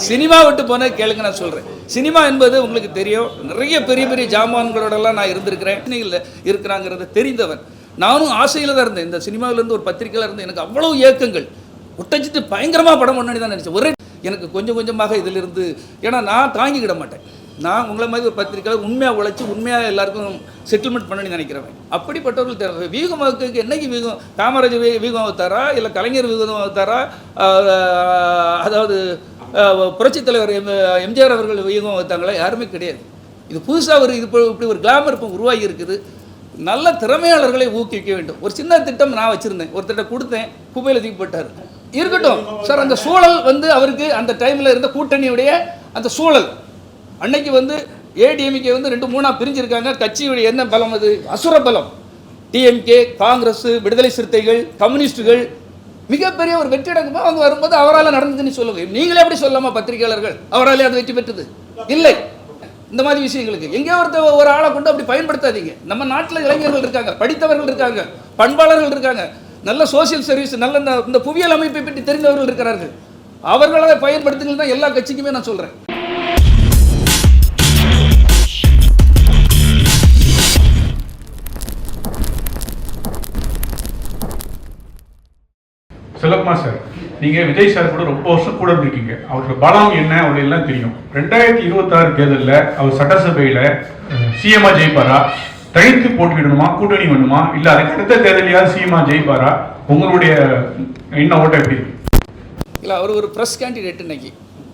Cinema விட்டு போன கேளுங்க நான் சொல்கிறேன் சினிமா என்பது உங்களுக்கு தெரியும். நிறைய பெரிய பெரிய ஜாமான்களோடலாம் நான் இருந்திருக்கிறேன். நீங்கள் இருக்கிறாங்கிறத தெரிந்தவன். நானும் ஆசையில் தான் இருந்தேன். இந்த சினிமாவிலேருந்து ஒரு பத்திரிக்கையில் இருந்து எனக்கு அவ்வளோ ஏக்கங்கள். ஒட்டச்சிட்டு பயங்கரமாக படம் பண்ணி தான் நினச்சேன். ஒரே எனக்கு கொஞ்சம் கொஞ்சமாக இதிலிருந்து ஏன்னா நான் தாங்கிக்கிட மாட்டேன். நான் உங்களை மாதிரி ஒரு பத்திரிக்கையில் உண்மையாக உழைச்சி உண்மையாக எல்லாருக்கும் செட்டில்மெண்ட் பண்ணணும்னு நினைக்கிறவன். அப்படிப்பட்டவர்கள் தேவை. வீகம் என்னைக்கு வீகம் காமராஜர் வீ- வீகம் வகுத்தாரா? இல்லை கலைஞர் வீகம் வகுத்தாரா? அதாவது புரட்சித் தலைவர் எம் எம்ஜிஆர் அவர்கள் வீகம் வைத்தாங்களா? யாருமே கிடையாது. இது புதுசாக ஒரு இது இப்படி ஒரு கிளாமர் இப்போ உருவாகி இருக்குது. நல்ல திறமையாளர்களை ஊக்குவிக்க வேண்டும். ஒரு சின்ன திட்டம் நான் வச்சுருந்தேன். ஒரு திட்டம் கொடுத்தேன். குப்பையில் தூக்கி போட்டார். இருக்கட்டும். சார் அந்த சூழல் வந்து அவருக்கு அந்த டைமில் இருந்த கூட்டணியுடைய அந்த சூழல். அன்னைக்கு வந்து ஏடிஎம்கே வந்து ரெண்டு மூணாக பிரிஞ்சிருக்காங்க. கட்சியுடைய என்ன பலம் அது? அசுர பலம் டிஎம்கே காங்கிரஸ் விடுதலை சிறுத்தைகள் கம்யூனிஸ்டுகள் மிகப்பெரிய ஒரு வெற்றிடங்கமாக அவங்க வரும்போது அவரால் நடந்ததுன்னு சொல்லுங்க. நீங்களே எப்படி சொல்லாமா பத்திரிகையாளர்கள் அவராலே அது வெற்றி பெற்றது? இல்லை. இந்த மாதிரி விஷயங்களுக்கு. எங்கேயோ ஒருத்தர் ஒரு ஆளை கொண்டு அப்படி பயன்படுத்தாதீங்க. நம்ம நாட்டில் இளைஞர்கள் இருக்காங்க படித்தவர்கள் இருக்காங்க பண்பாளர்கள் இருக்காங்க. நல்ல சோஷியல் சர்வீஸ் நல்ல இந்த- இந்த புவியியல் அமைப்பை பற்றி தெரிந்தவர்கள் இருக்கிறார்கள். அவர்களை பயன்படுத்துங்கள் தான் எல்லா கட்சிக்குமே நான் சொல்கிறேன் செல்லப்பா சார் நீங்க விஜய் சார் கூட ரொம்ப வருஷம் கூட இருக்கீங்க அவரோட பலம் என்ன அப்படின்லாம் தெரியும். ரெண்டாயிரத்தி இருபத்தாறு தேர்தலில் அவர் சட்டசபையில சிஎம்மா ஜெயிப்பாரா? தனித்து போட்டியிடணுமா? கூட்டணி வேணுமா? இல்ல அதுக்கு அடுத்த தேர்தலையாவது சிஎம்மா ஜெயிப்பாரா? உங்களுடைய என்ன ஓட்டம் எப்படி இல்லை அவர் ஒரு ப்ரெஸ் கேண்டிடேட் இன்னைக்கு.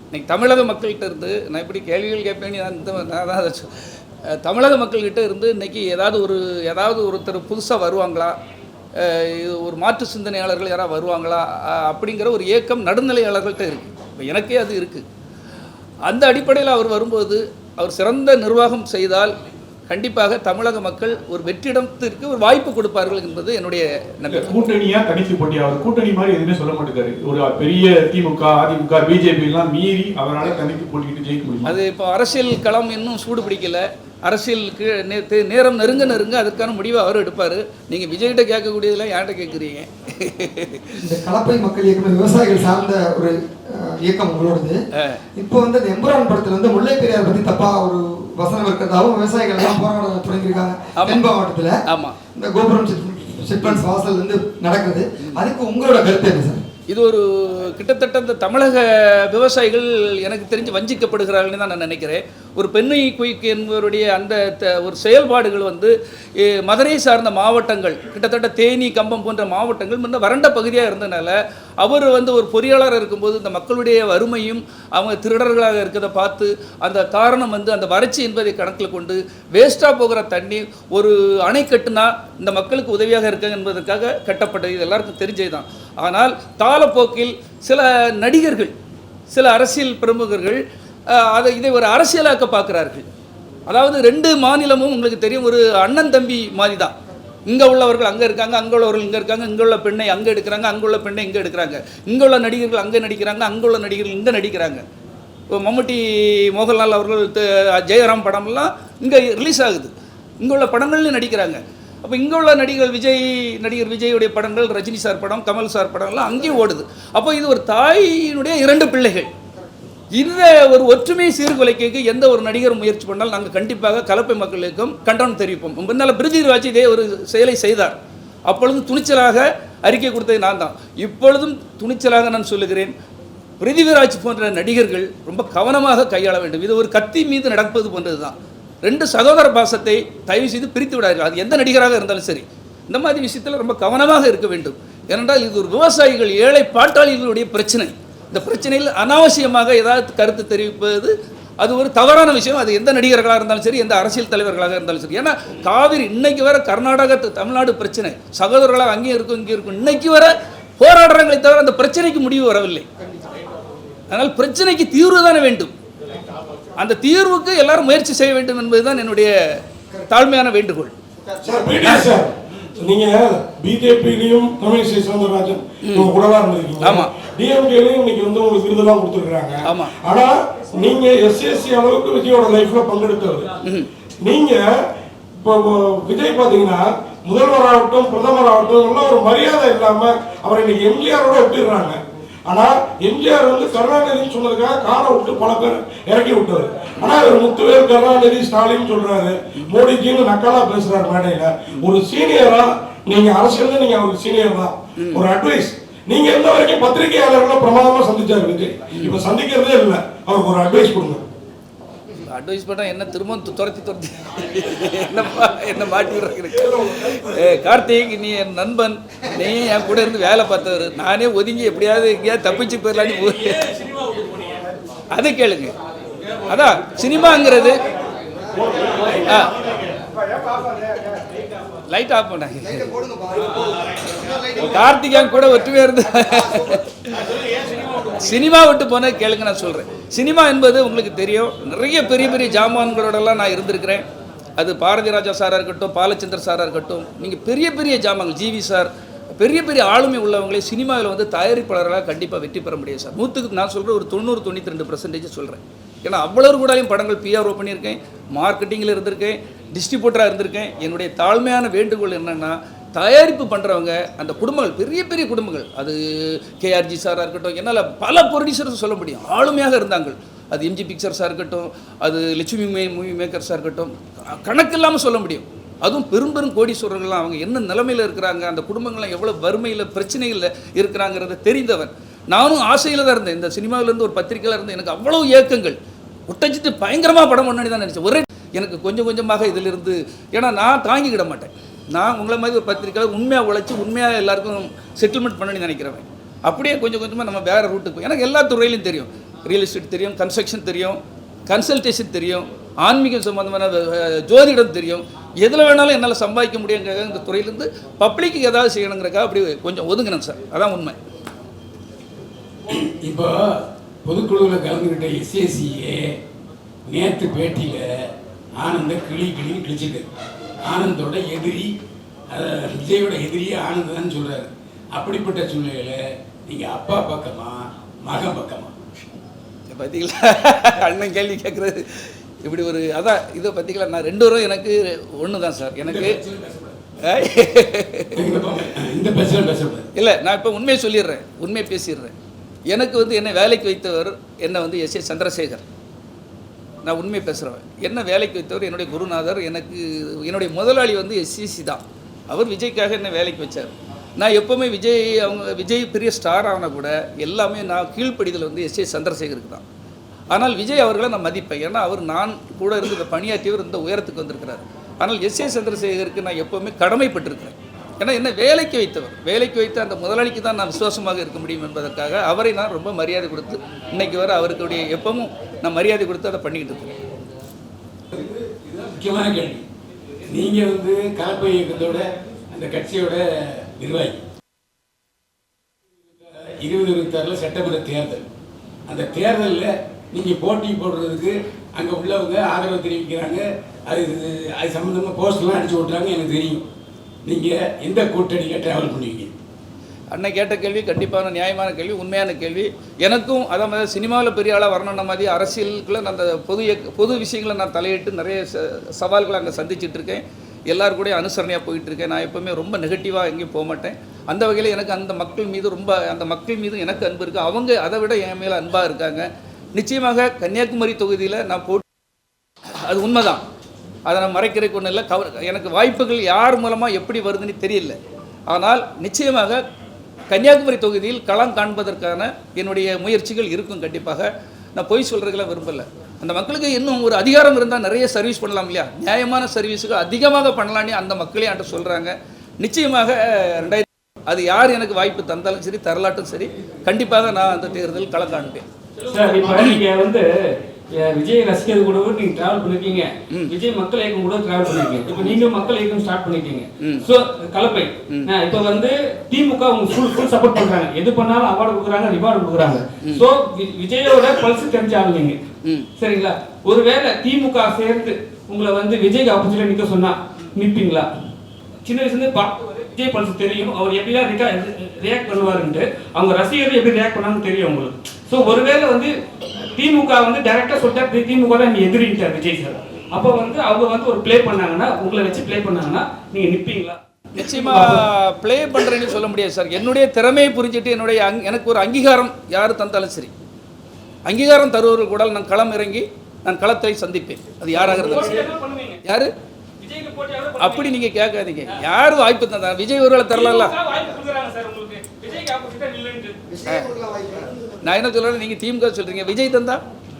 இன்னைக்கு தமிழக மக்கள்கிட்ட இருந்து நான் இப்படி கேள்விகள் கேட்பேன்னு நான் தான் தமிழக மக்கள்கிட்ட இருந்து இன்னைக்கு ஏதாவது ஒரு ஏதாவது ஒருத்தர் புதுசாக வருவாங்களா? ஒரு மாற்று சிந்தனையாளர்கள் யாராவது வருவாங்களா? அப்படிங்கிற ஒரு ஏக்கம் நடுநிலையாளர்கள்ட்ட இருக்குது இப்போ எனக்கே அது இருக்குது அந்த அடிப்படையில் அவர் வரும்போது அவர் சிறந்த நிர்வாகம் செய்தால் கண்டிப்பாக தமிழக மக்கள் ஒரு வெற்றிடத்திற்கு ஒரு வாய்ப்பு கொடுப்பார்கள் என்பது என்னுடைய நம்பிக்கை. கூட்டணியா தனித்து போட்டி அவர் கூட்டணி மாதிரி எதுவுமே சொல்ல மாட்டேங்காரு ஒரு பெரிய திமுக அதிமுக பிஜேபி எல்லாம் மீறி அவரால் தனித்து போட்டிட்டு ஜெயிக்க முடியும்? அது இப்போ அரசியல் களம் இன்னும் சூடு பிடிக்கல. அரசியலுக்கு நே- தே- நேரம் நெருங்க நெருங்க அதற்கான முடிவை அவர் எடுப்பார். நீங்கள் விஜய்கிட்ட கேட்கக்கூடியதெல்லாம் யார்கிட்ட கேட்குறீங்க. இந்த கலப்பை மக்கள் இயக்கம் விவசாயிகள் சார்ந்த ஒரு இயக்கம் உங்களோடது. இப்போ வந்து எம்புரான் படத்துல வந்து முல்லை பெரியார் பத்தி தப்பா ஒரு வசனம் இருக்கிறதாவும் விவசாயிகள் எல்லாம் போராட தொடங்கியிருக்காங்க. தென் மாவட்டத்துல. இந்த கோபுரம் சிட்பன்ஸ் வாசல் வந்து நடக்குது. அதுக்கு உங்களோட கருத்து என்ன சார்? இது ஒரு கிட்டத்தட்ட இந்த தமிழக விவசாயிகள் எனக்கு தெரிஞ்சு வஞ்சிக்கப்படுகிறார்கள்னு தான் நான் நினைக்கிறேன். ஒரு பெண்ணை குயிக் என்பவருடைய அந்த ஒரு செயல்பாடுகள் வந்து மதுரை சார்ந்த மாவட்டங்கள் கிட்டத்தட்ட தேனி கம்பம் போன்ற மாவட்டங்கள் முன்ன வறண்ட பகுதியாக இருந்தனால அவர் வந்து ஒரு பொறியாளராக இருக்கும்போது இந்த மக்களுடைய வறுமையும் அவங்க திருடர்களாக இருக்கிறத பார்த்து அந்த காரணம் வந்து அந்த வறட்சி என்பதை கணக்கில் கொண்டு வேஸ்ட்டாக போகிற தண்ணி ஒரு அணை கட்டுனா இந்த மக்களுக்கு உதவியாக இருக்க என்பதற்காக கட்டப்பட்டது. இது எல்லாருக்கும் தெரிஞ்சது தான் ஆனால் காலப்போக்கில் சில நடிகர்கள் சில அரசியல் பிரமுகர்கள் அதை இதை ஒரு அரசியலாக்க பார்க்குறார்கள். அதாவது ரெண்டு மாநிலமும் உங்களுக்கு தெரியும் ஒரு அண்ணன் தம்பி மாதிரி தான் இங்கே உள்ளவர்கள் அங்கே இருக்காங்க அங்கே உள்ளவர்கள் இங்கே இருக்காங்க இங்கே உள்ள பெண்ணை அங்கே எடுக்கிறாங்க அங்கே உள்ள பெண்ணை இங்கே எடுக்கிறாங்க. இங்கே உள்ள நடிகர்கள் அங்கே நடிக்கிறாங்க அங்கே உள்ள நடிகர்கள் இங்கே நடிக்கிறாங்க. இப்போ மம்முட்டி மோகன்லால் அவர்கள் ஜெயராம் படம்லாம் இங்கே ரிலீஸ் ஆகுது. இங்கே உள்ள படங்கள்லையும் நடிக்கிறாங்க. அப்போ இங்கே உள்ள நடிகர் விஜய் நடிகர் விஜயுடைய படங்கள் ரஜினி சார் படம் கமல் சார் படம்லாம் அங்கேயும் ஓடுது. அப்போ இது ஒரு தாயினுடைய இரண்டு பிள்ளைகள். இந்த ஒரு ஒற்றுமை சீர்குலைக்கு எந்த ஒரு நடிகர் முயற்சி பண்ணாலும் நாங்கள் கண்டிப்பாக கலப்பை மக்களுக்கும் கண்டனம் தெரிவிப்போம். முன்னால் பிரிதிராஜ் இதே ஒரு செயலை செய்தார். அப்பொழுதும் துணிச்சலாக அறிக்கை கொடுத்தது நான் தான். இப்பொழுதும் துணிச்சலாக நான் சொல்லுகிறேன் பிரிதிவிராஜ் போன்ற நடிகர்கள் ரொம்ப கவனமாக கையாள வேண்டும். இது ஒரு கத்தி மீது நடப்பது போன்றது தான். ரெண்டு சகோதர பாசத்தை தயவு செய்து பிரித்து விடாதீர்கள். அது எந்த நடிகராக இருந்தாலும் சரி. இந்த மாதிரி விஷயத்தில் ரொம்ப கவனமாக இருக்க வேண்டும். ஏனென்றால் இது ஒரு விவசாயிகள் ஏழை பாட்டாளிகளுடைய பிரச்சனை. இந்த பிரச்சனையில் அனாவசியமாக ஏதாவது கருத்து தெரிவிப்பது அது ஒரு தவறான விஷயம். அது எந்த நடிகர்களாக இருந்தாலும் சரி எந்த அரசியல் தலைவர்களாக இருந்தாலும் சரி. ஏன்னா காவிரி இன்னைக்கு வர கர்நாடக தமிழ்நாடு பிரச்சனை. சகோதரர்களாக அங்கேயும் இருக்கும் இங்கே இருக்கும். இன்னைக்கு வர போராடுறாங்களே தவிர அந்த பிரச்சனைக்கு முடிவு வரவில்லை. அதனால் பிரச்சனைக்கு தீர்வு தானே வேண்டும். அந்த தீர்வுக்கு எல்லாரும் முயற்சி செய்ய வேண்டும் என்பதுதான் என்னுடைய தாழ்மையான வேண்டுகோள். Sir sir. நீங்க பிஜேபியிலையும் தமிழிசை சவுந்தரராஜன் இவங்க கூடவா இருந்திருக்கீங்க. ஆமா. டிஎம்கேலையும் இன்னைக்கு வந்து உங்களுக்கு விருதெல்லாம் கொடுத்துருக்காங்க ஆமா. ஆனா நீங்க எஸ்எஸ்சி அளவுக்கு விஜயோட லைஃப்ல பங்கெடுத்தவர். நீங்க இப்போ விஜய் பாத்தீங்கன்னா முதல்வர் ஆகட்டும் பிரதமர் ஆகட்டும் எல்லாம் ஒரு மரியாதை இல்லாம அவர் இன்னைக்கு எம்ஜிஆரோட ஒப்பிடுறாங்க. ஆனால் எம்ஜிஆர் வந்து கருணாநிதின்னு சொன்னதுக்காக காரை விட்டு பல பேர் இறக்கி விட்டாரு ஆனால் இவர் முத்துவேல் கருணாநிதி ஸ்டாலின் சொல்றாரு மோடிஜின்னு நக்கலா பேசுறாரு மேடையில. ஒரு சீனியரா நீங்க அரசியல் நீங்க அவருக்கு சீனியர் தான். ஒரு அட்வைஸ் நீங்க இருந்த வரைக்கும் பத்திரிகையாளர்களை பிரமாதமா சந்திச்சாரு விஜய். இப்ப சந்திக்கிறதே இல்லை. அவருக்கு ஒரு அட்வைஸ் கொடுங்க. அட்வைஸ் பண்ணால் என்ன திரும்ப துரத்தி துரத்தி. என்ன மா- என்ன மாட்டி விடுறதுக்கு ஏ கார்த்திக் நீ என் நண்பன். நீ என் கூட இருந்து வேலை பார்த்தவர். நானே ஒதுங்கி எப்படியாவது எங்கேயாவது தப்பிச்சு போயிடலான்னு அதை கேளுங்க. அதான் சினிமாங்கிறது. ஆ. லைட் ஆஃப் பண்ணாங்க கார்த்திகேயன் கூட ஒற்றுமையாக இருந்து சினிமா விட்டு போனால் கேளுங்க நான் சொல்கிறேன் சினிமா என்பது உங்களுக்கு தெரியும். நிறைய பெரிய பெரிய ஜாமான்களோடலாம் நான் இருந்திருக்கிறேன். அது பாரதி ராஜா சாராக இருக்கட்டும் பாலச்சந்தர் சாராக இருக்கட்டும். நீங்கள் பெரிய பெரிய ஜாமான் ஜிவி சார் பெரிய பெரிய ஆளுமை உள்ளவங்களே சினிமாவில் வந்து தயாரிப்பாளர்களாக கண்டிப்பாக வெற்றி பெற முடியாது சார். நூற்றுக்கு நான் சொல்கிற ஒரு தொண்ணூறு தொண்ணூற்றி ரெண்டு பர்சன்டேஜ் சொல்கிறேன் ஏன்னா அவ்வளவு கூடாலையும் படங்கள் பிஆர்ஓ பண்ணியிருக்கேன் மார்க்கெட்டிங்கில் இருந்திருக்கேன் டிஸ்ட்ரிபியூட்டராக இருந்திருக்கேன். என்னுடைய தாழ்மையான வேண்டுகோள் என்னென்னா தயாரிப்பு பண்ணுறவங்க அந்த குடும்பங்கள் பெரிய பெரிய குடும்பங்கள் அது கேஆர்ஜி சாராக இருக்கட்டும் என்னால் பல ப்ரொடியூசர்ஸ் சொல்ல முடியும். ஆளுமையாக இருந்தாங்க அது எம்ஜி பிக்சர்ஸாக இருக்கட்டும் அது லட்சுமி மே மூவி மேக்கர்ஸாக இருக்கட்டும் கணக்கு இல்லாமல் சொல்ல முடியும். அதுவும் பெரும் பெரும் கோடீஸ்வரர்கள்லாம் அவங்க என்ன நிலைமையில் இருக்கிறாங்க அந்த குடும்பங்கள்லாம் எவ்வளோ வறுமையில் பிரச்சனையில் இருக்கிறாங்கிறத தெரிந்தவன். நானும் ஆசையில் தான் இருந்தேன். இந்த சினிமாவிலேருந்து ஒரு பத்திரிக்கையில் இருந்து எனக்கு அவ்வளோ ஏக்கங்கள். ஒட்டச்சிட்டு பயங்கரமாக படம் பண்ணி தான் நினச்சேன். ஒரே எனக்கு கொஞ்சம் கொஞ்சமாக இதிலிருந்து ஏன்னா நான் தாங்கிக்கிட மாட்டேன். நான் உங்களை மாதிரி ஒரு பத்திரிக்கையாளர் உண்மையாக உழைச்சி உண்மையாக எல்லாருக்கும் செட்டில்மெண்ட் பண்ணணும்னு நினைக்கிறவன். அப்படியே கொஞ்சம் கொஞ்சமாக நம்ம வேறு ரூட்டுக்கு போய் எனக்கு எல்லா துறையிலையும் தெரியும். ரியல் எஸ்டேட் தெரியும் கன்ஸ்ட்ரக்ஷன் தெரியும் கன்சல்டேஷன் தெரியும் ஆன்மீகம் சம்மந்தமான ஜோதிடம் தெரியும். எதில் வேணாலும் என்னால் சம்பாதிக்க முடியுங்கிற இந்த துறையிலேருந்து பப்ளிக்கு ஏதாவது செய்யணுங்கிறக்காக அப்படி கொஞ்சம் ஒதுங்கினேன் சார். அதான் உண்மை. இப்போ பொதுக்குழுவில் கலந்துக்கிட்ட எஸ்ஏசிஏ நேற்று பேட்டியில் ஆனந்த கிளி கிளி கிழிச்சிட்டு ஆனந்தோட எதிரி விஜயோட எதிரியே ஆனந்த் தான் சொல்கிறாரு அப்படிப்பட்ட சூழ்நிலையில் நீங்கள் அப்பா பக்கமா மகன் பக்கமா? பார்த்தீங்களா அண்ணன் கேள்வி கேட்குறது இப்படி ஒரு அதான் இதை பார்த்தீங்களா நான் ரெண்டு வரும் எனக்கு ஒன்று தான் சார் எனக்கு இல்லை நான் இப்போ உண்மையை சொல்லிடுறேன். உண்மையை பேசிடுறேன். எனக்கு வந்து என்னை வேலைக்கு வைத்தவர் என்னை வந்து எஸ் ஏ சந்திரசேகர். நான் உண்மை பேசுகிறவன் என்ன வேலைக்கு வைத்தவர் என்னுடைய குருநாதர் எனக்கு என்னுடைய முதலாளி வந்து எஸ்சிசி தான். அவர் விஜய்க்காக என்னை வேலைக்கு வச்சார்? நான் எப்போவுமே விஜய் அவங்க விஜய் பெரிய ஸ்டார் ஆனா கூட எல்லாமே நான் கீழ்ப்படிதல் வந்து எஸ் ஏ சந்திரசேகருக்கு தான். ஆனால் விஜய் அவர்களை நான் மதிப்பேன். ஏன்னா அவர் நான் கூட இருந்து பணியாற்றியவர் இந்த உயரத்துக்கு வந்திருக்கிறார். ஆனால் எஸ் ஏ சந்திரசேகருக்கு நான் எப்போவுமே கடமைப்பட்டிருக்கிறேன். ஏன்னா என்ன வேலைக்கு வைத்தவர். வேலைக்கு வைத்த அந்த முதலாளிக்கு தான் நான் விசுவாசமாக இருக்க முடியும் என்பதற்காக அவரை நான் ரொம்ப மரியாதை கொடுத்து இன்னைக்கு வர அவருக்குடைய எப்பவும் நான் மரியாதை கொடுத்து அதை பண்ணிக்கிட்டு இருக்கேன். இதுதான் முக்கியமான கேள்வி. நீங்கள் வந்து கலப்பை இயக்கத்தோட அந்த கட்சியோட நிர்வாகி. இருபது இருபத்தாறில் சட்டமன்ற தேர்தல். அந்த தேர்தலில் நீங்கள் போட்டி போடுறதுக்கு அங்கே உள்ளவங்க ஆதரவு தெரிவிக்கிறாங்க. அது அது சம்மந்தமாக போஸ்ட்லாம் அடிச்சு விட்றாங்க எனக்கு தெரியும். நீங்கள் இந்த கூட்டணியில் ட்ராவல் பண்ணுவீங்க அன்னை கேட்ட கேள்வி கண்டிப்பான நியாயமான கேள்வி உண்மையான கேள்வி. எனக்கும் அதை மாதிரி சினிமாவில் பெரிய ஆளாக வரணுன்ற மாதிரி அரசியலுக்குள்ள நான் அந்த பொது பொது விஷயங்களை நான் தலையிட்டு நிறைய ச சவால்களை அங்கே சந்திச்சிட்டு இருக்கேன். எல்லாரு கூடயும் அனுசரணையாக போயிட்டு இருக்கேன். நான் எப்போவுமே ரொம்ப நெகட்டிவாக எங்கேயும் போக மாட்டேன். அந்த வகையில் எனக்கு அந்த மக்கள் மீது ரொம்ப அந்த மக்கள் மீது எனக்கு அன்பு இருக்குது அவங்க அதை விட என் மேலே அன்பாக இருக்காங்க. நிச்சயமாக கன்னியாகுமரி தொகுதியில் நான் போட்டு அது உண்மைதான். அதை நான் மறைக்கிறதுக்கு ஒன்றும் இல்லை. கவர் எனக்கு வாய்ப்புகள் யார் மூலமாக எப்படி வருதுன்னு தெரியல. ஆனால் நிச்சயமாக கன்னியாகுமரி தொகுதியில் களம் காண்பதற்கான என்னுடைய முயற்சிகள் இருக்கும் கண்டிப்பாக. நான் பொய் சொல்கிறதுக்கெல்லாம் விரும்பலை. அந்த மக்களுக்கு இன்னும் ஒரு அதிகாரம் இருந்தால் நிறைய சர்வீஸ் பண்ணலாம் இல்லையா? நியாயமான சர்வீஸுக்கு அதிகமாக பண்ணலான்னு அந்த மக்களே என்கிட்ட சொல்கிறாங்க நிச்சயமாக ரெண்டாயிரத்தி அது யார் எனக்கு வாய்ப்பு தந்தாலும் சரி தரலாட்டும் சரி கண்டிப்பாக நான் அந்த தேர்தல் களம் காண்பேன். விஜய் ரசிகர் கூட நீங்க டிராவல் பண்ணிருக்கீங்க. விஜய் மக்கள் இயக்கம் கூட டிராவல் பண்ணிருக்கீங்க. இப்போ நீங்க மக்கள் இயக்கம் ஸ்டார்ட் பண்ணிருக்கீங்க. சோ கலப்பை. இப்போ வந்து திமுக உங்க ஃபுல் ஃபுல் சப்போர்ட் பண்றாங்க. எது பண்ணாலும் அவார்டு கொடுக்குறாங்க ரிவார்டு கொடுக்குறாங்க. சோ விஜயோட பல்ஸ் தெரிஞ்ச ஆளுங்க சரிங்களா? ஒருவேளை திமுக சேர்த்து உங்களை வந்து விஜய்க்கு ஆப்போசிட்ல நிக்க சொன்னா நிப்பீங்களா? சின்ன வயசுல இருந்து விஜய் பல்ஸ் தெரியும். அவர் எப்படிலாம் ரியாக்ட் பண்ணுவாருன்ட்டு. அவங்க ரசிகர்கள் எப்படி ரியாக்ட் பண்ணாங்கன்னு தெரியும் உங்களுக்கு. ஸோ ஒருவேளை வந்து திமுக வந்து டைரக்டா சொல்லிட்டா திமுக தான் எதிரிட்டார் விஜய் சார் அப்போ வந்து அவங்க வந்து ஒரு ப்ளே பண்ணாங்கன்னா உங்களை வச்சு ப்ளே பண்ணாங்கன்னா நீங்க நிப்பீங்களா? நிச்சயமா ப்ளே பண்ணுறேன்னு சொல்ல முடியாது சார் என்னுடைய திறமையை புரிஞ்சுட்டு என்னுடைய எனக்கு ஒரு அங்கீகாரம் யார் தந்தாலும் சரி. அங்கீகாரம் தருவவர்கள் கூட நான் களம் இறங்கி நான் களத்தை சந்திப்பேன். அது யாராக இருந்தாலும் யாரு? அப்படி நீங்க கேட்காதீங்க. யார் வாய்ப்பு தந்தா? விஜய் ஒருவேளை தரல வாய்ப்பு கொடுக்குறாங்க சார் உங்களுக்கு. விஜய்க்கு ஆப்போசிட்டா நில்லுன்ட்டு. விஷயம் கொடுக்கலாம் வாய்ப்பு நான் என்ன சொல்றேன் நீங்க திமுக சொல்றீங்க. விஜய் தந்தா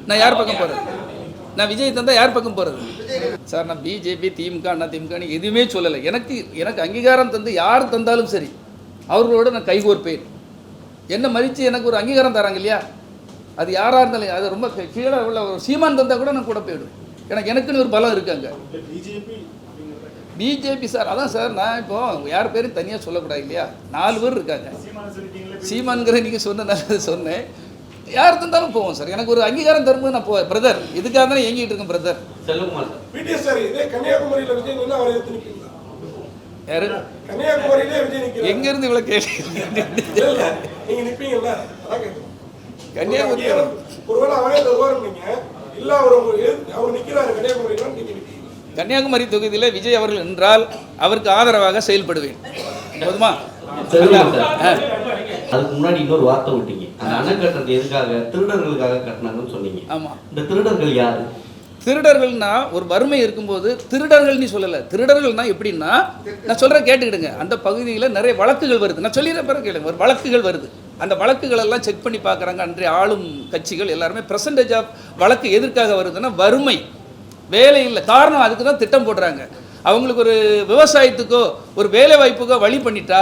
நான் யார் பக்கம் போறது? நான் விஜய் தந்தா யார் பக்கம் போறது? சார் நான் பிஜேபி திமுக அண்ணா திமுக எதுவுமே சொல்லலை. எனக்கு எனக்கு அங்கீகாரம் தந்து யார் தந்தாலும் சரி அவர்களோட நான் கைகோர்ப்பேன். என்ன மதித்து எனக்கு ஒரு அங்கீகாரம் தராங்க இல்லையா? அது யாராக இருந்தாலும் அது ரொம்ப கீழே உள்ள ஒரு சீமான் தந்தா கூட நான் கூட போயிடும் எனக்கு எனக்குன்னு ஒரு பலம் இருக்காங்க பிஜேபி சார் அதான் சார் நான் இப்போ யார் பேரும் தனியாக சொல்லக்கூடாது இல்லையா? நாலு பேர் இருக்காங்க. சீமான்கிற நீங்கள் சொன்னனால சொன்னேன். யார் தந்தாலும் போவோம் சார். எனக்கு ஒரு அங்கீகாரம் தரும்போது நான் போவேன். பிரதர் இதுக்காக தானே இயங்கிட்டு இருக்கேன் பிரதர் யாரு? கன்னியாகுமரியிலே விஜய் நிற்கிறார் எங்கேருந்து இவ்வளோ கேள்வி. கன்னியாகுமரி ஒருவேளை அவரே தருவார் நீங்க. இல்ல அவர் உங்க எதிர்த்து- அவர் நிக்கிறாரு கன்னியாகுமரியில நீங்க நிப்பீங்க. கன்னியாகுமரி தொகுதியில் விஜய் அவர்கள் என்றால் அவருக்கு ஆதரவாக செயல்படுவேன். போதுமா? அதுக்கு முன்னாடி இன்னொரு வார்த்தை விட்டீங்க. அந்த அணை கட்டுறது எதுக்காக? திருடர்களுக்காக கட்டினாங்கன்னு சொன்னீங்க. ஆமாம் இந்த திருடர்கள் யாரு? திருடர்கள்னா ஒரு வறுமை இருக்கும்போது திருடர்கள்னு சொல்லலை. திருடர்கள்னா எப்படின்னா நான் சொல்கிறேன் கேட்டுக்கிடுங்க. அந்த பகுதியில் நிறைய வழக்குகள் வருது. நான் சொல்லிடுற பிறகு கேளுங்க. ஒரு வழக்குகள் வருது. அந்த வழக்குகள் எல்லாம் செக் பண்ணி பார்க்குறாங்க. அன்றைய ஆளும் கட்சிகள் எல்லாருமே பெர்சன்டேஜ் ஆஃப் வழக்கு எதற்காக வருதுன்னா வறுமை. வேலை இல்லை. காரணம் அதுக்கு தான் திட்டம் போடுறாங்க. அவங்களுக்கு ஒரு விவசாயத்துக்கோ ஒரு வேலை வாய்ப்புக்கோ வழி பண்ணிட்டா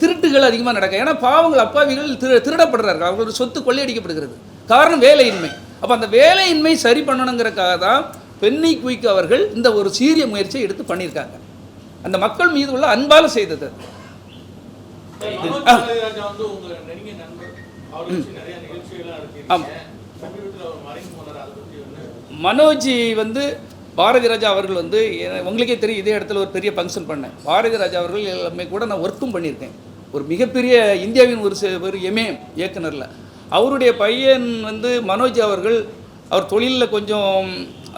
திருட்டுகள் அதிகமாக நடக்கும். ஏன்னா பாவங்கள் அப்பாவிகள் திரு திருடப்படுறாங்க அவங்களோட சொத்து கொள்ளையடிக்கப்படுகிறது. காரணம் வேலையின்மை. அப்போ அந்த வேலையின்மை சரி பண்ணணுங்கிறக்காக தான் பென்னி குயிக் அவர்கள் இந்த ஒரு சீரிய முயற்சியை எடுத்து பண்ணியிருக்காங்க. அந்த மக்கள் மீது உள்ள அன்பால் செய்தது. அது. மனோஜி வந்து பாரதி ராஜா அவர்கள் வந்து உங்களுக்கே தெரியும் இதே இடத்துல ஒரு பெரிய ஃபங்க்ஷன் பண்ணேன். பாரதி ராஜா அவர்கள் எல்லாமே கூட நான் ஒர்க்கும் பண்ணியிருக்கேன். ஒரு மிகப்பெரிய இந்தியாவின் ஒரு ஒரு எம்ஏ இயக்குனரில். அவருடைய பையன் வந்து மனோஜ் அவர்கள் அவர் தொழிலில் கொஞ்சம்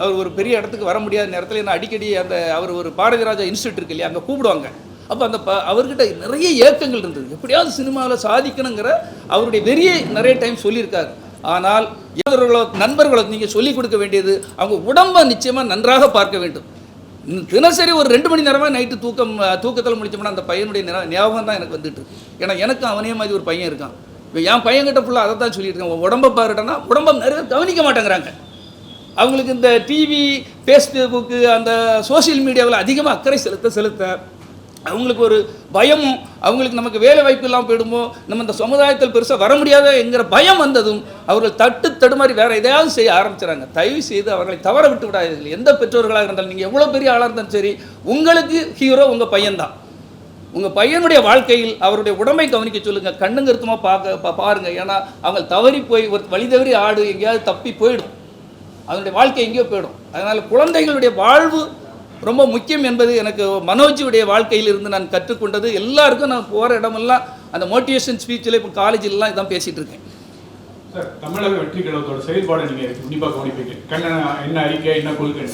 அவர் ஒரு பெரிய இடத்துக்கு வர முடியாத நேரத்தில் என்ன அடிக்கடி அந்த அவர் ஒரு பாரதி ராஜா இன்ஸ்டியூட் இருக்கு இல்லையா அங்கே கூப்பிடுவாங்க. அப்போ அந்த ப அவர்கிட்ட நிறைய ஏக்கங்கள் இருந்தது. எப்படியாவது சினிமாவில் சாதிக்கணுங்கிற அவருடைய வெறியை நிறைய டைம் சொல்லியிருக்காரு. ஆனால் எதிர்களோ நண்பர்களோ நீங்கள் சொல்லிக் கொடுக்க வேண்டியது அவங்க உடம்பை நிச்சயமாக நன்றாக பார்க்க வேண்டும். தினசரி ஒரு ரெண்டு மணி நேரமாக நைட்டு தூக்கம் தூக்கத்தில் முடிச்சோம்னா அந்த பையனுடைய ஞாபகம் தான் எனக்கு வந்துட்டு ஏன்னா எனக்கும் அவனே மாதிரி ஒரு பையன் இருக்கான். இப்போ என் பையன்கிட்ட ஃபுல்லாக அதை தான் சொல்லிட்டு இருக்கேன். உடம்பை பாருட்டேன்னா உடம்பை நிறைய கவனிக்க மாட்டேங்கிறாங்க. அவங்களுக்கு இந்த டிவி ஃபேஸ்புக்கு அந்த சோஷியல் மீடியாவில் அதிகமாக அக்கறை செலுத்த செலுத்த அவங்களுக்கு ஒரு பயமும் அவங்களுக்கு நமக்கு வேலை வாய்ப்பு இல்லாமல் போயிடுமோ? நம்ம இந்த சமுதாயத்தில் பெருசாக வர முடியாத என்கிற பயம் வந்ததும் அவர்கள் தட்டு தடுமாறி வேற எதையாவது செய்ய ஆரம்பிச்சுறாங்க தயவு செய்து அவர்களை தவற விட்டு விடாதீர்கள். எந்த பெற்றோர்களாக இருந்தாலும் நீங்கள் எவ்வளோ பெரிய ஆளாக இருந்தாலும் சரி உங்களுக்கு ஹீரோ உங்கள் பையன்தான். உங்கள் பையனுடைய வாழ்க்கையில் அவருடைய உடம்பை கவனிக்க சொல்லுங்கள் கண்ணுங்கருத்துமாக பார்க்க பாருங்கள் ஏன்னா அவங்க தவறி போய் ஒரு வழி தவறி ஆடு எங்கேயாவது தப்பி போயிடும். அதனுடைய வாழ்க்கை எங்கேயோ போயிடும். அதனால் குழந்தைகளுடைய வாழ்வு ரொம்ப முக்கியம் என்பது எனக்கு மனோஜுடைய வாழ்க்கையில் இருந்து நான் கற்றுக்கொண்டது. எல்லாருக்கும் நான் போகிற இடமெல்லாம் அந்த மோட்டிவேஷன் ஸ்பீச்சில் இப்போ காலேஜிலலாம் இதான் பேசிகிட்டு இருக்கேன். சார் தமிழக வெற்றி கழகத்தோட செயல்பாடு நீங்க கண்டிப்பா கவனிப்பீங்க. கண்ணன் என்ன அறிக்கை என்ன கொள்கை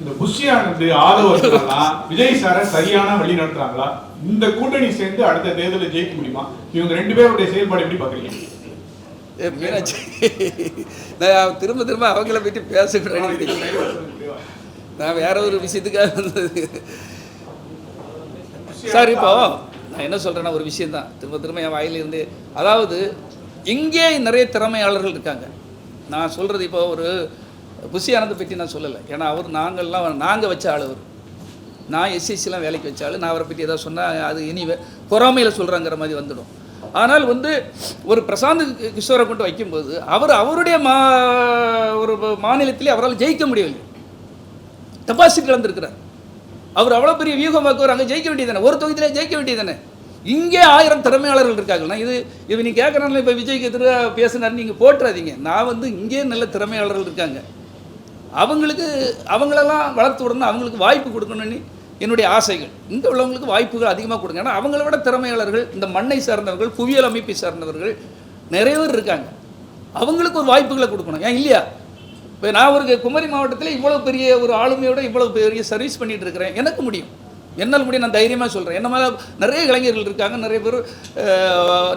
இந்த புஷியானது ஆதவர்கள்லாம் விஜய் சாரை சரியான வழி நடத்துறாங்களா? இந்த கூட்டணி சேர்ந்து அடுத்த தேர்தலில் ஜெயிக்க முடியுமா? இவங்க ரெண்டு பேருடைய செயல்பாடு எப்படி பாக்குறீங்க? ஏ, மீனாட்சி. நான் திரும்ப திரும்ப அவங்கள பற்றி பேசக்கூடாது நான் வேற ஒரு விஷயத்துக்காக வந்தது. சார் இப்போ நான் என்ன சொல்கிறேன்னா ஒரு விஷயந்தான் திரும்ப திரும்ப என் வாயிலிருந்து அதாவது இங்கே நிறைய திறமையாளர்கள் இருக்காங்க. நான் சொல்கிறது இப்போ ஒரு புஷி ஆனந்தை பற்றி நான் சொல்லலை. ஏன்னா அவர் நாங்கள்லாம் நாங்கள் வச்ச ஆள் அவர். நான் எஸ்எஸ்சிலாம் வேலைக்கு வச்ச ஆள். நான் அவரை பற்றி ஏதாவது சொன்னால் அது இனி பொறாமையில் சொல்கிறாங்கிற மாதிரி வந்துடும். ஆனால் வந்து ஒரு பிரசாந்த் கிஷோரை கொண்டு வைக்கும்போது அவர் அவருடைய மா ஒரு மாநிலத்திலே அவரால் ஜெயிக்க முடியவில்லை. டெபாசிட் இழந்திருக்கிறார் அவர் அவ்வளோ பெரிய வியூகமாக்குவார் அங்கே ஜெயிக்க வேண்டியதானே ஒரு தொகுதியிலே ஜெயிக்க வேண்டியதானே இங்கே ஆயிரம் திறமையாளர்கள் இருக்காங்கன்னா இது இது நீ கேட்குறாங்களே இப்போ விஜய்க்கு எதிராக பேசுனாரு நீங்கள் போட்டுறாதீங்க. நான் வந்து இங்கே நல்ல திறமையாளர்கள் இருக்காங்க. அவங்களுக்கு அவங்களெல்லாம் வளர்த்து விடணும் அவங்களுக்கு வாய்ப்பு கொடுக்கணும்னு என்னுடைய ஆசைகள். இங்கே உள்ளவங்களுக்கு வாய்ப்புகள் அதிகமாக கொடுங்க. ஏன்னா அவங்கள விட திறமையாளர்கள் இந்த மண்ணை சார்ந்தவர்கள் புவியியல் அமைப்பை சார்ந்தவர்கள் நிறைய பேர் இருக்காங்க. அவங்களுக்கு ஒரு வாய்ப்புகளை கொடுக்கணும். ஏன் இல்லையா? இப்போ நான் ஒரு குமரி மாவட்டத்தில் இவ்வளோ பெரிய ஒரு ஆளுமையோட இவ்வளோ பெரிய சர்வீஸ் பண்ணிகிட்டு இருக்கிறேன். எனக்கு முடியும். என்னால் முடியும் நான் தைரியமாக சொல்கிறேன் என்ன மாதிரி நிறைய இளைஞர்கள் இருக்காங்க நிறைய பேர்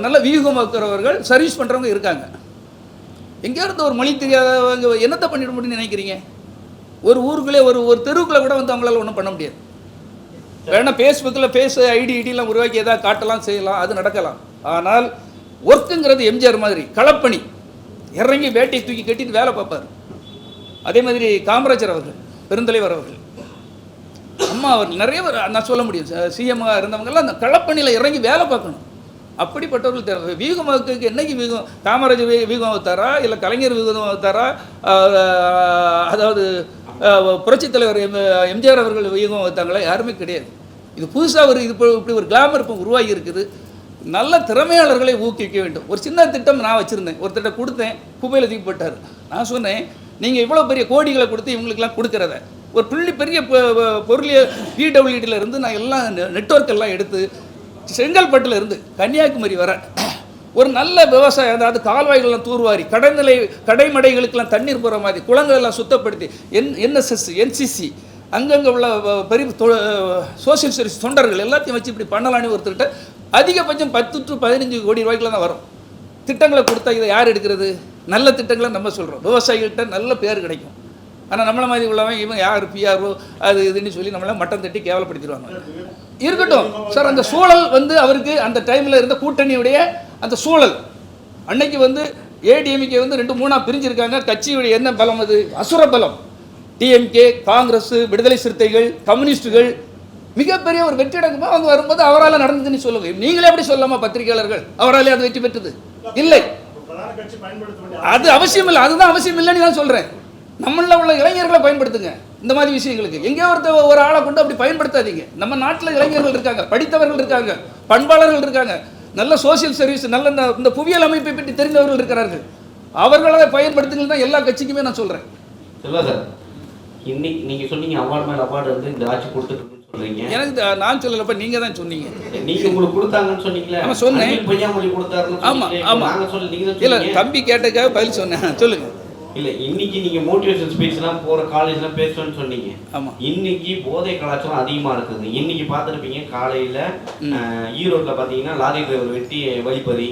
நல்ல வியூகம் இருக்கிறவர்கள் சர்வீஸ் பண்ணுறவங்க இருக்காங்க. எங்கே ஒரு மொழி தெரியாதவங்க என்னத்தை பண்ணிட முடியும்னு நினைக்கிறீங்க? ஒரு ஊருக்குள்ளே ஒரு ஒரு தெருவுக்குள்ளே கூட வந்து அவங்களால ஒன்றும் பண்ண முடியாது. வேணா ஃபேஸ்புக்கில் ஃபேஸ் ஐடி ஐடிலாம் உருவாக்கி எதாவது காட்டலாம் செய்யலாம் அது நடக்கலாம். ஆனால் ஒர்க்குங்கிறது எம்ஜிஆர் மாதிரி களப்பணி. இறங்கி வேட்டையை தூக்கி கட்டிட்டு வேலை பார்ப்பார். அதே மாதிரி காமராஜர் அவர்கள் பெருந்தலைவர் அவர்கள். அம்மா அவர்கள் நிறைய பேர் நான் சொல்ல முடியும் சிஎம்மாக இருந்தவங்கெல்லாம் அந்த களப்பணியில் இறங்கி வேலை பார்க்கணும். அப்படிப்பட்டவர்கள் தேவை. வீகமாக்கு என்னைக்கு வீகம் காமராஜர் வீகம் வகுத்தாரா? இல்லை கலைஞர் வீகம் வகுத்தாரா? அதாவது புரட்சித் தலைவர் எம் எம்ஜிஆர் அவர்கள் வீகம் வைத்தாங்களா யாருமே கிடையாது. இது புதுசாக ஒரு இது இப்போ இப்படி ஒரு கிளாமர் இப்போ உருவாகி இருக்குது. நல்ல திறமையாளர்களை ஊக்குவிக்க வேண்டும். ஒரு சின்ன திட்டம் நான் வச்சுருந்தேன். ஒரு திட்டம் கொடுத்தேன். குப்பையில் தூக்கி போட்டார். நான் சொன்னேன் நீங்கள் இவ்வளோ பெரிய கோடிகளை கொடுத்து இவங்களுக்கெல்லாம் கொடுக்குறத. ஒரு புள்ளி பெரிய பொ- பொருளிய பிடபிள்யூடியிலேருந்து நான் எல்லாம் நெட்வொர்க் எல்லாம் எடுத்து செங்கல்பட்டுலேருந்து கன்னியாகுமரி வர ஒரு நல்ல விவசாயம் அதாவது கால்வாய்கள்லாம் தூர்வாரி கடைநிலை கடைமடைகளுக்கெல்லாம் தண்ணீர் போகிற மாதிரி குளங்கள் எல்லாம் சுத்தப்படுத்தி என் என்எஸ்எஸ் என்சிசி அங்கங்கே உள்ள பெரிய சோசியல் சர்வீஸ் தொண்டர்கள் எல்லாத்தையும் வச்சு இப்படி பண்ணலான்னு ஒருத்தர்கிட்ட அதிகபட்சம் பத்து டு பதினஞ்சு கோடி ரூபாய்க்குலாம் தான் வரும். திட்டங்களை கொடுத்தா இதை யார் எடுக்கிறது? நல்ல திட்டங்களை நம்ம சொல்கிறோம் விவசாயிகள்கிட்ட நல்ல பேர் கிடைக்கும். ஆனால் நம்மளை மாதிரி உள்ளவன் இவன் யார் பிஆர்ஓ அது இதுன்னு சொல்லி நம்மளை மட்டம் தட்டி கேவலப்படுத்திடுவாங்க. இருக்கட்டும். சார் அந்த சூழல் வந்து அவருக்கு அந்த டைமில் இருந்த கூட்டணியுடைய அந்த சூழல். அன்னைக்கு வந்து ஏடிஎம்கே வந்து ரெண்டு மூணாக பிரிஞ்சிருக்காங்க. கட்சியுடைய என்ன பலம் அது? அசுர பலம். டிஎம்கே காங்கிரஸ் விடுதலை சிறுத்தைகள் கம்யூனிஸ்டுகள் மிகப்பெரிய ஒரு வெற்றிடங்கமாக அவங்க வரும்போது அவரால் நடந்ததுன்னு சொல்லுங்க. நீங்களே எப்படி சொல்லாமா பத்திரிகையாளர்கள் அவராலே அது வெற்றி பெற்றது? இல்லை. அது அவசியம் இல்லை. அதுதான் அவசியம் இல்லைன்னு நான் சொல்கிறேன் நம்மள உள்ள இளைஞர்களை பயன்படுத்துங்க. இந்த மாதிரி விஷயங்களுக்கு. எங்கேயோ ஒருத்தர் ஒரு ஆளை கொண்டு அப்படி பயன்படுத்தாதீங்க. நம்ம நாட்டில் இளைஞர்கள் இருக்காங்க படித்தவர்கள் இருக்காங்க பண்பாளர்கள் இருக்காங்க. நல்ல சோஷியல் சர்வீஸ் நல்ல இந்த இந்த புவியியல் அமைப்பை பற்றி தெரிந்தவர்கள் இருக்கிறார்கள். அவர்களை பயன்படுத்துங்கள் தான் எல்லா கட்சிக்குமே நான் சொல்கிறேன் செல்வா சார் இன்னைக்கு நீங்க சொன்னீங்க அவார்டு மேல அவார்டு வந்து இந்த ஆட்சி கொடுத்துட்டு சொல்றீங்க. எனக்கு நான் சொல்லலப்ப நீங்கள் தான் சொன்னீங்க. நீங்க உங்களுக்கு கொடுத்தாங்கன்னு சொன்னீங்களே. ஆமா, சொன்னேன். பொய்யாமொழி கொடுத்தாருன்னு ஆமா, ஆமா. நாங்க சொல்ல நீங்க தான் இல்லை தம்பி கேட்டதுக்காக பதில் சொன்னேன். சொல்லுங்க. இல்ல இன்னைக்கு நீங்க மோட்டிவேஷன் ஸ்பீச் எல்லாம் போற காலேஜ் எல்லாம் பேசுவேன்னு சொன்னீங்க. ஆமா. இன்னைக்கு போதை கலாச்சாரம் அதிகமா இருக்குது. இன்னைக்கு பார்த்திருப்பீங்க காலையில ஈரோட்ல பாத்தீங்கன்னா லாரி டிரைவர் வெட்டி வழிப்பறி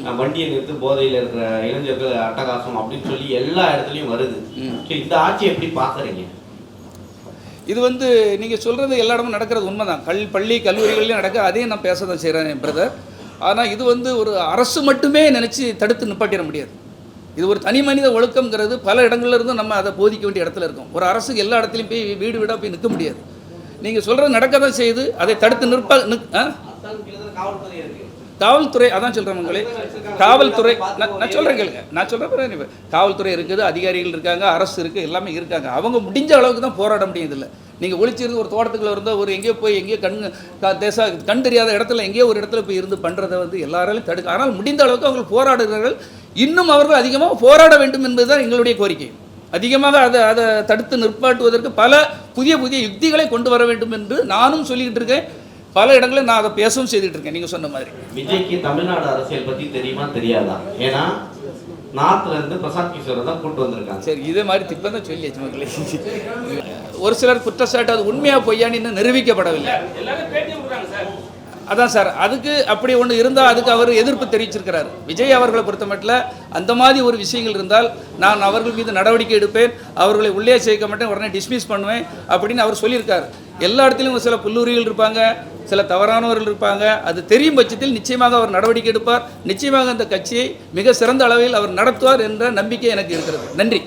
அஹ், வண்டியை நிறுத்து போதையில இருக்கிற இளைஞர்கள் அட்டகாசம் அப்படின்னு சொல்லி எல்லா இடத்துலயும் வருது. இந்த ஆட்சி எப்படி பாக்குறீங்க? இது வந்து நீங்கள் சொல்கிறது எல்லா இடமும் நடக்கிறது உண்மை தான் கல் பள்ளி கல்லூரிகள்லையும் நடக்க அதையும் நான் பேச தான் செய்கிறேன் பிரதர் ஆனால் இது வந்து ஒரு அரசு மட்டுமே நினச்சி தடுத்து நிப்பாட்டிட முடியாது. இது ஒரு தனி மனித ஒழுக்கம்ங்கிறது பல இடங்கள்ல இருந்தும் நம்ம அதை போதிக்க வேண்டிய இடத்துல இருக்கும். ஒரு அரசுக்கு எல்லா இடத்துலையும் போய் வீடு வீடாக போய் நிற்க முடியாது. நீங்கள் சொல்கிறது நடக்க தான் செய்யுது அதை தடுத்து நிற்ப நிக் ஆ? காவல்துறை அதான் சொல்கிறேன் உங்களே. காவல்துறை நான் நான் சொல்கிறேன் கேளுங்க. நான் சொல்கிறேன் காவல்துறை இருக்குது அதிகாரிகள் இருக்காங்க அரசு இருக்குது எல்லாமே இருக்காங்க. அவங்க முடிஞ்ச அளவுக்கு தான் போராட முடியுது நீங்கள் ஒழிச்சிருந்து ஒரு தோட்டத்துக்குள்ள இருந்தால் ஒரு எங்கேயோ போய் எங்கேயோ கண் தேசா தேச கண் தெரியாத இடத்துல எங்கேயோ ஒரு இடத்துல போய் இருந்து பண்ணுறதை வந்து எல்லாராலையும் தடுக்க ஆனால் முடிந்த அளவுக்கு அவங்க போராடுகிறார்கள். இன்னும் அவர்கள் அதிகமாக போராட வேண்டும் என்பதுதான் எங்களுடைய கோரிக்கை. அதிகமாக அதை அதை தடுத்து நிற்பாட்டுவதற்கு பல புதிய புதிய யுக்திகளை கொண்டு வர வேண்டும் என்று நானும் சொல்லிக்கிட்டு இருக்கேன். பல இடங்களில் நான் அதை பேசவும் செய்துட்டு இருக்கேன். நீங்கள் சொன்ன மாதிரி. விஜய்க்கு தமிழ்நாடு அரசியல் பத்தி தெரியுமா தெரியாதா? ஏன்னா நார்த்ல இருந்து பிரசாந்த் கிஷோரை தான் கூட்டு வந்திருக்காங்க. சரி இதே மாதிரி திப்பம் தான் சொல்லியாச்சு மக்களே. ஒரு சிலர் குற்றச்சாட்டு அது உண்மையா பொய்யான்னு இன்னும் நிரூபிக்கப்படவில்லை. அதான் சார் அதுக்கு அப்படி ஒன்று இருந்தால் அதுக்கு அவர் எதிர்ப்பு தெரிவிச்சிருக்கிறார். விஜய் அவர்களை பொறுத்த மட்டும் அந்த மாதிரி ஒரு விஷயங்கள் இருந்தால் நான் அவர்கள் மீது நடவடிக்கை எடுப்பேன். அவர்களை உள்ளே சேர்க்க மாட்டேன் உடனே டிஸ்மிஸ் பண்ணுவேன் அப்படின்னு அவர் சொல்லியிருக்காரு. எல்லா இடத்துலையும் சில புல்லுரிகள் இருப்பாங்க சில தவறானவர்கள் இருப்பாங்க. அது தெரியும் பட்சத்தில் நிச்சயமாக அவர் நடவடிக்கை எடுப்பார். நிச்சயமாக அந்த கட்சியை மிக சிறந்த அளவில் அவர் நடத்துவார் என்ற நம்பிக்கை எனக்கு இருக்கிறது. நன்றி.